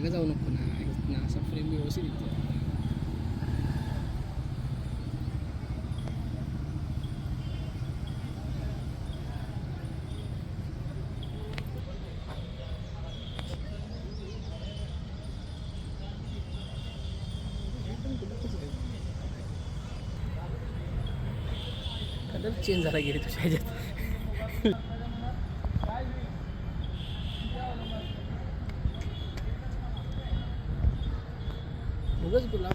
मागे जाऊ नको ना. इथनं असा फ्रेम व्यवस्थित येतो. कलर चेंज झाला गेले तुझ्या ह्याच्यात. Entonces, pues la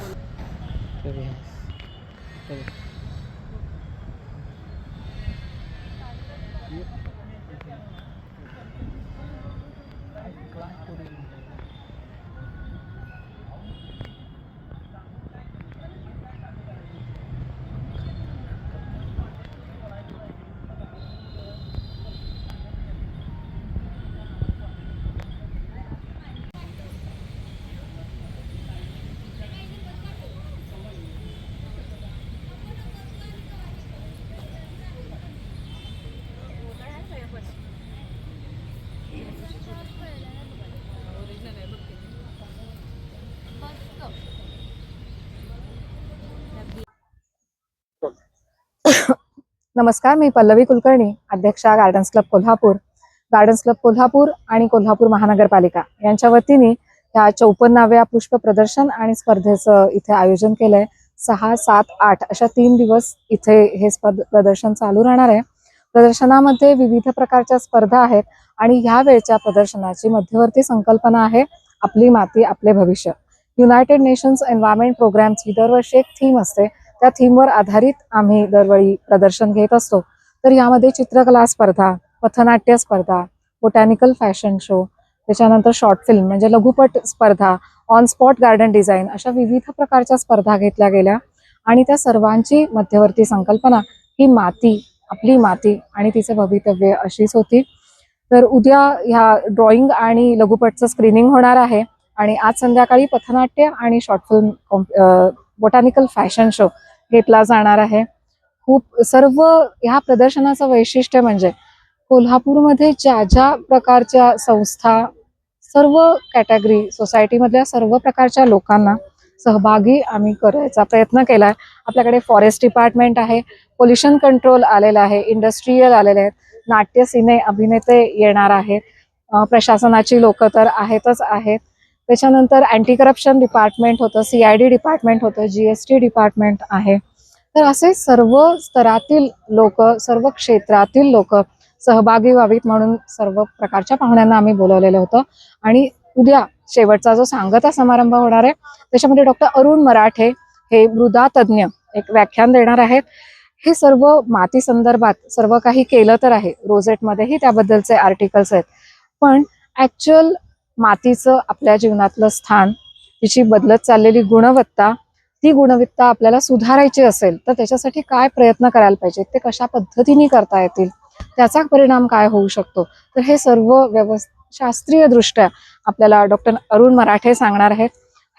नमस्कार मी पल्लवी कुलकर्णी अध्यक्षा gardens club Kolhapur. Gardens club Kolhapur आणि कोल्हापूर महानगरपालिका यांच्या वतीने ह्या चौपन्नाव्या पुष्प प्रदर्शन आणि स्पर्धेचं इथे आयोजन केलंय. सहा सात आठ अशा तीन दिवस इथे हे स्पर्ध प्रदर्शन चालू राहणार आहे. प्रदर्शनामध्ये विविध प्रकारच्या स्पर्धा आहेत आणि ह्या वेळच्या प्रदर्शनाची मध्यवर्ती संकल्पना आहे आपली माती आपले भविष्य. युनायटेड नेशन्स एन्व्हायरमेंट प्रोग्रामची दरवर्षी एक थीम असते. त्या थीमवर आधारित आम्ही दरवेळी प्रदर्शन घेत असतो. तर यामध्ये चित्रकला स्पर्धा पथनाट्य स्पर्धा बोटॅनिकल फॅशन शो त्याच्यानंतर शॉर्ट फिल्म म्हणजे लघुपट स्पर्धा ऑन स्पॉट गार्डन डिझाईन अशा विविध प्रकारच्या स्पर्धा घेतल्या गेल्या. आणि त्या सर्वांची मध्यवर्ती संकल्पना ही माती आपली माती आणि तिचं भवितव्य अशीच होती. तर उद्या ह्या ड्रॉइंग आणि लघुपटचं स्क्रीनिंग होणार आहे. आणि आज संध्याकाळी पथनाट्य आणि short film botanical fashion show घेतला जाणार आहे. खूप सर्व ह्या प्रदर्शनाचं वैशिष्ट्य म्हणजे कोल्हापूरमध्ये ज्या ज्या प्रकारच्या संस्था सर्व कॅटेगरी सोसायटीमधल्या सर्व प्रकारच्या लोकांना सहभागी आम्ही करायचा प्रयत्न केला आहे आपल्याकडे फॉरेस्ट डिपार्टमेंट आहे पोल्युशन कंट्रोल आलेलं आहे इंडस्ट्रीयल आलेले आहेत नाट्य सिने अभिनेते येणार आहेत प्रशासनाची लोक तर आहेतच आहेत. त्याच्यानंतर अँटी करप्शन डिपार्टमेंट होतं सी आय डी डिपार्टमेंट होतं जी एस टी डिपार्टमेंट आहे. तर असे सर्व स्तरातील लोक सर्व क्षेत्रातील लोक सहभागी व्हावीत म्हणून सर्व प्रकारच्या पाहुण्यांना आम्ही बोलवलेलं होतं. आणि उद्या शेवटचा जो सांगता समारंभ होणार आहे त्याच्यामध्ये डॉक्टर अरुण मराठे हे मृदा तज्ज्ञ एक व्याख्यान देणार आहेत. हे सर्व माती संदर्भात सर्व काही केलं तर आहे. रोजेटमध्येही त्याबद्दलचे आर्टिकल्स आहेत. पण ऍक्च्युअल मातीचं आपल्या जीवनातलं स्थान तिची बदलत चाललेली गुणवत्ता ती गुणवत्ता आपल्याला सुधारायची असेल तर त्याच्यासाठी काय प्रयत्न करायला पाहिजे? ते कशा पद्धतीने करता येतील? त्याचा परिणाम काय होऊ शकतो? तर हे सर्व व्यवस्थ शास्त्रीय दृष्ट्या आपल्याला डॉक्टर अरुण मराठे सांगणार आहेत.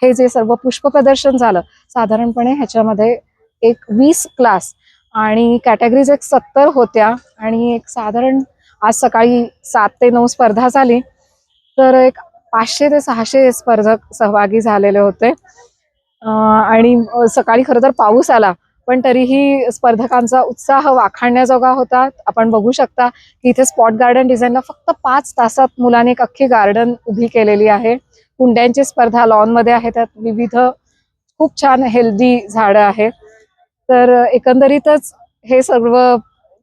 हे जे सर्व पुष्प प्रदर्शन झालं साधारणपणे ह्याच्यामध्ये एक वीस क्लास आणि कॅटेगरीज एक सत्तर होत्या आणि एक साधारण आज सकाळी सात ते नऊ स्पर्धा झाली. तर एक पाचशे ते सहाशे स्पर्धक सहभागी झालेले होते. आणि सकाळी खरं तर पाऊस आला पण तरीही स्पर्धकांचा उत्साह वाखाणण्याजोगा होता. आपण बघू शकता की इथे स्पॉट गार्डन डिझाईनला फक्त पाच तासात मुलांनी एक अख्खी गार्डन उभी केलेली आहे. कुंड्यांची स्पर्धा लॉनमध्ये आहे त्यात विविध खूप छान हेल्दी झाडं आहेत तर एकंदरीतच हे सर्व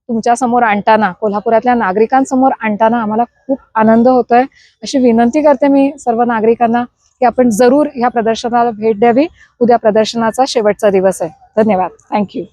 तुमच्यासमोर आणताना कोल्हापुरातल्या नागरिकांसमोर आणताना आम्हाला खूप आनंद होतोय. अशी विनंती करते मी सर्व नागरिकांना की आपण जरूर ह्या प्रदर्शनाला भेट द्यावी. उद्या प्रदर्शनाचा शेवटचा दिवस आहे. धन्यवाद. थँक्यू